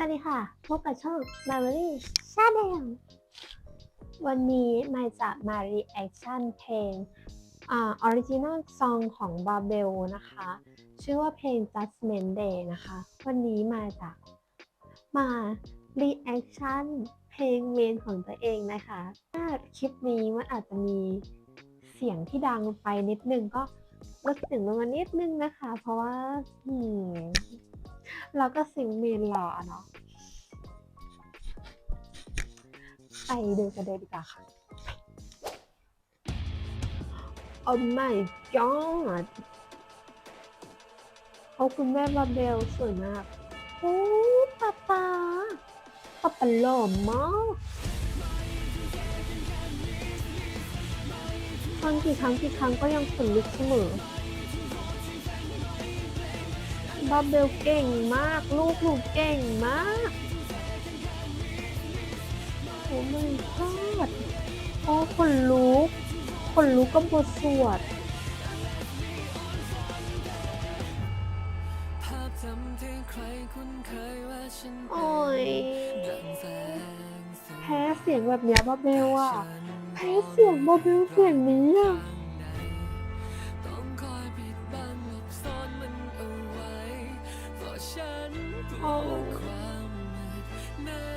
สวัสดีค่ะ พบกับช่อง m a r y Channel วันนี้มาจะมา reaction เพลงอ่า original song ของ Babel นะคะ ชื่อว่าเพลง Judgment Day นะคะ วันนี้มาจากมา reaction เพลงเมนของตัวเองนะคะถ้าคลิปนี้มันอาจจะมีเสียงที่ดังไปนิดนึงก็ลดเสียงลงมานิดนึงนะคะ เพราะว่า อืมเราก็ซิงเมนรอเนาะไปดูกันเลยดีกว่าค่ะ Oh my god โอ้คุณแม่บาเบลสวยมากโอ้ป๊าป๊าป๊าป๊าหล่อมากฟังกี่ครั้งกี่ครั้งก็ยังขนลุกเสมอ บาเบลเก่งมาก ลูกหนูเก่งมากโอ้ไม่พลาดโอ้คนลุกคนลุกก็บทสวดโอ้ยแพ้เสียงแบบเนี้ยบาเบลอะแพ้เสียงบาเบลเสียงนี้อะ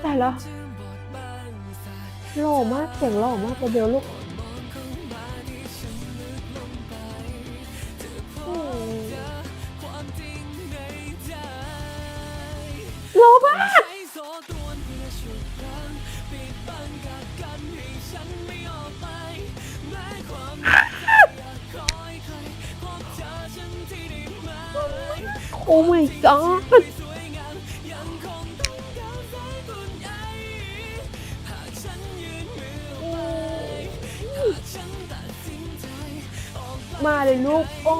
แต่ละจะบดบังสายหล่อมากเสียงหล่อมากบาเบลลูกมองเข้ามาที่ฉันลึกลงไปจะพอืบมเจอความจริงในใจหล่อมากโซ่ตรวนเพื่อฉุดรั้งปิดบังกักกันให้ฉันไม่ออกไปแม้ความในใมาเลยลูก โอ้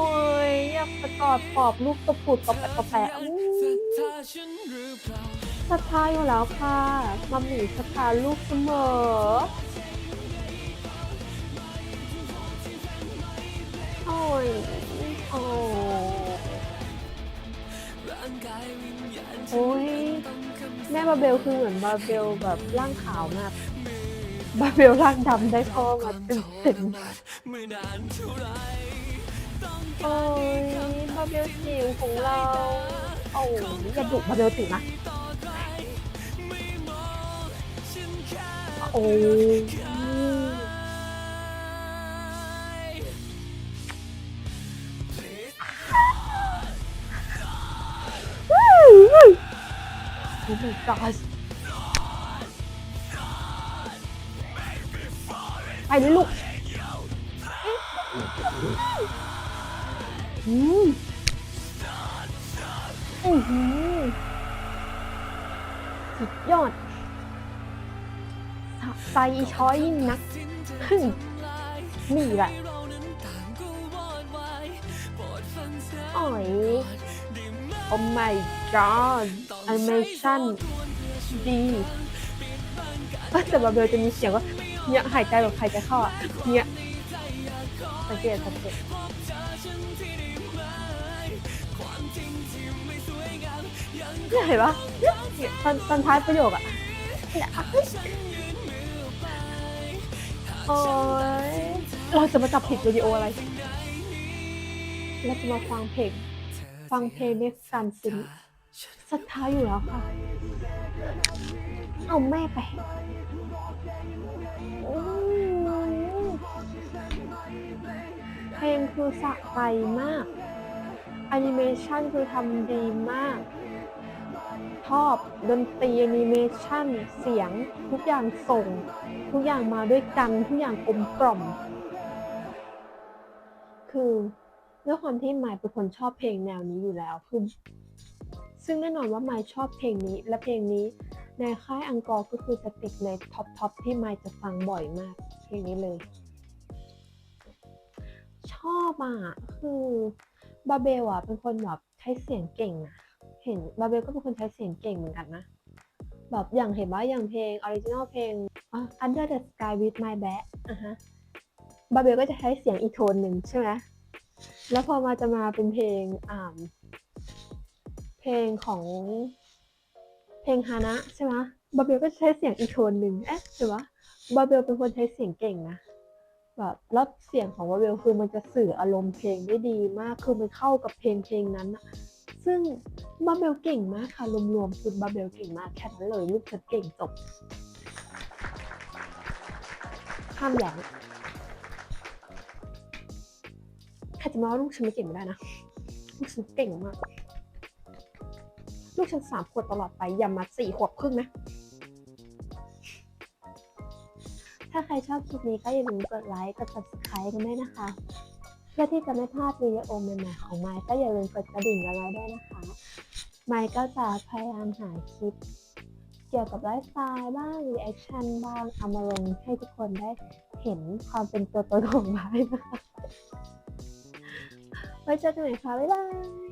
ยอยากประกอดปอบลูกตะปุดตะแปะตะแปะอู้ศรัทธาฉันหรือยู่แล้วค่ะมัมมี่ศรัทธาลูกเสมอโอ้ยโอ้ยวิญญาณฉันโอ้ยแม่บาเบลคือเหมือนบาเบลแบบร่างขาวมาก บาเบลร่างดำได้พ่อมาเต็มเต็มโอ้ยบาเบลจิ๋วของเรา โอ้ยอย่าดุบาเบลจิ๋วนะ โอ้ยโอ้ my god ไปเลยลูกอืมอือหือสุดยอดใจช้อยยิ่งนักนี่แหละเรานั้นต่างก็วอยโอ้ไม Oh my god ต้อง animation ใช้โซ่ตรวนเพื่อฉุดดีปิดบังกันเอ้ยแต่บาเบลจะมีเสียงว่า เนี่ยหายใจแบบหายใจเข้าอะเนี่ยสังเกตสังเกตเนี่ยเห็นปะเนี่ยตอนตอนท้ายประโยคอะเนี่ยโอ้ยเราจะมาจับผิดวิดีโออะไรเราจะมาฟังเพลงฟังเพลงด้วยการซึ้งศรัทธาอยู่แล้วค่ะ เอาแม่ไป งคือสะใจมากแอนิเมชันคือทำดีมาก ชอบดนตรีแอนิเมชันเสียงทุกอย่างส่ง ทุกอย่างมาด้วยกันทุกอย่างกลมกล่อม คือด้วยความที่ไมค์เป็นคนชอบเพลงแนวนี้อยู่แล้วคือซึ่งแน่นอนว่าไมค์ชอบเพลงนี้ และเพลงนี้ในค่ายอังกอร์ก็คือจะติดในท็อปท็อปที่ไมค์จะฟังบ่อยมากเพลงนี้เลย อบอะคือบาเบลอะเป็นคนแบบใช้เสียงเก่งนะเห็นบาเบลก็เป็นคนใช้เสียงเก่งเหมือนกันนะแบบอย่างเห็นว่าอย่างเพลงออริจินอลเพลง Under the Sky with My Back อะฮะบาเบลก็จะใช้เสียงอีโทนหนึ่งใช่ไหมแล้วพอมาจะมาเป็นเพลงอ่าเพลงของเพลงฮานะใช่ไหมบาเบลก็ใช้เสียงอีโทนหนึ่งเอ๊ะใช่ไหมบาเบลเป็นคนใช้เสียงเก่งนะ แบบแล้วเสียงของบาเบลคือมันจะสื่ออารมณ์เพลงได้ดีมากคือมันเข้ากับเพลงเพลงนั้นอะซึ่งบาเบลเก่งมากค่ะรวมๆคือบาเบลเก่งมากแค่นั้นเลยลูกฉันเก่งจบข้ามแหลงใครจะมาว่าลูกฉันไม่เก่งไม่ได้นะลูกฉันเก่งมาก ลูกฉันสามขวบตลอดไปอย่ามาสี่ขวบครึ่งนะ รชอบคลิปนี้ก็อย่าลืมกดไลค์ กด subscribe กันด้วยนะคะ เพื่อที่จะไม่พลาดวิดีโอใหม่ๆของไมค์ก็อย่าลืมกดกระดิ่งกันไว้ด้วยนะคะ ไมค์ก็จะพยายามหาคลิปเกี่ยวกับไลฟ์สไตล์บ้างรีแอคชั่นบ้างเอามาลงให้ทุกคนได้เห็นความเป็นตัวตนของไมค์นะคะไว้เจอกันใหม่ค่ะบ๊ายบาย